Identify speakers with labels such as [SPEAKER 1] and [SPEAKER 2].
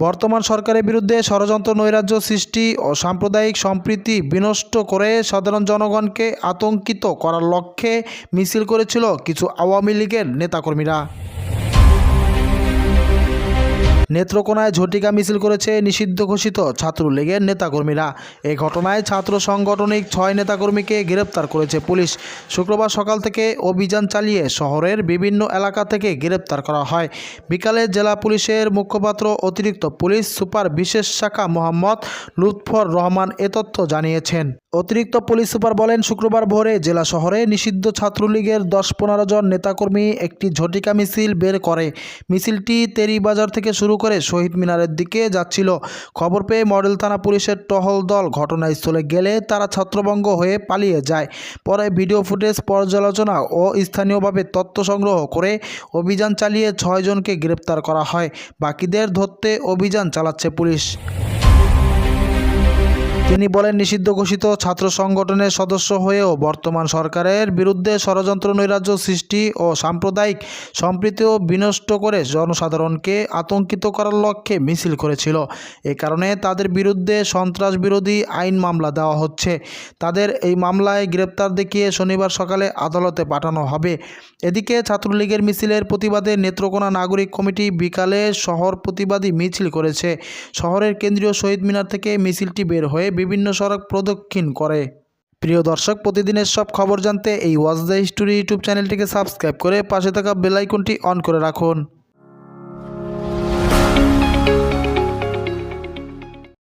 [SPEAKER 1] বর্তমান সরকারের বিরুদ্ধে ষড়যন্ত্র নৈরাজ্য সৃষ্টি ও সাম্প্রদায়িক সম্প্রীতি বিনষ্ট করে সাধারণ জনগণকে আতঙ্কিত করার লক্ষ্যে মিছিল করেছিল কিছু আওয়ামী লীগের নেতাকর্মীরা। নেত্রকোনায় ঝটিকা মিছিল করেছে নিষিদ্ধ ঘোষিত ছাত্রলীগের নেতাকর্মীরা। এ ঘটনায় ছাত্র সাংগঠনিক ছয় নেতাকর্মীকে গ্রেপ্তার করেছে পুলিশ। শুক্রবার সকাল থেকে অভিযান চালিয়ে শহরের বিভিন্ন এলাকা থেকে গ্রেপ্তার করা হয়। বিকালে জেলা পুলিশের মুখপাত্র অতিরিক্ত পুলিশ সুপার বিশেষ শাখা মোহাম্মদ লুৎফর রহমান এ তথ্য জানিয়েছেন। অতিরিক্ত পুলিশ সুপার বলেন, শুক্রবার ভোরে জেলা শহরে নিষিদ্ধ ছাত্রলীগের দশ পনেরো জন নেতাকর্মী একটি ঝটিকা মিছিল বের করে। মিছিলটি তেরিবাজার থেকে শুরু করে শহীদ মিনারের দিকে যাচ্ছিল। খবর পেয়ে মডেল থানা পুলিশের টহল দল ঘটনাস্থলে গেলে তারা ছত্রভঙ্গ হয়ে পালিয়ে যায়। পরে ভিডিও ফুটেজ, পর্যালোচনা ও স্থানীয়ভাবে তথ্য সংগ্রহ করে অভিযান চালিয়ে ছয়জনকে গ্রেপ্তার করা হয়। বাকিদের ধরতে অভিযান চালাচ্ছে পুলিশ। তিনি বলেন, নিষিদ্ধ ঘোষিত ছাত্র সংগঠনের সদস্য হয়েও বর্তমান সরকারের বিরুদ্ধে ষড়যন্ত্র, নৈরাজ্য সৃষ্টি ও সাম্প্রদায়িক সম্প্রীতিও বিনষ্ট করে জনসাধারণকে আতঙ্কিত করার লক্ষ্যে মিছিল করেছিল। এ কারণে তাদের বিরুদ্ধে সন্ত্রাস বিরোধী আইন মামলা দেওয়া হচ্ছে। তাদের এই মামলায় গ্রেপ্তার দেখিয়ে শনিবার সকালে আদালতে পাঠানো হবে। এদিকে ছাত্রলীগের মিছিলের প্রতিবাদে নেত্রকোনা নাগরিক কমিটি বিকালে শহর প্রতিবাদী মিছিল করেছে। শহরের কেন্দ্রীয় শহীদ মিনার থেকে মিছিলটি বের হয়ে বিভিন্ন সড়ক প্রদক্ষিণ করে। প্রিয় দর্শক, প্রতিদিনের সব খবর জানতে এই ওয়াজ দ্য হিস্টোরি ইউটিউব চ্যানেলটিকে সাবস্ক্রাইব করে পাশে থাকা বেলাইকনটি অন করে রাখুন।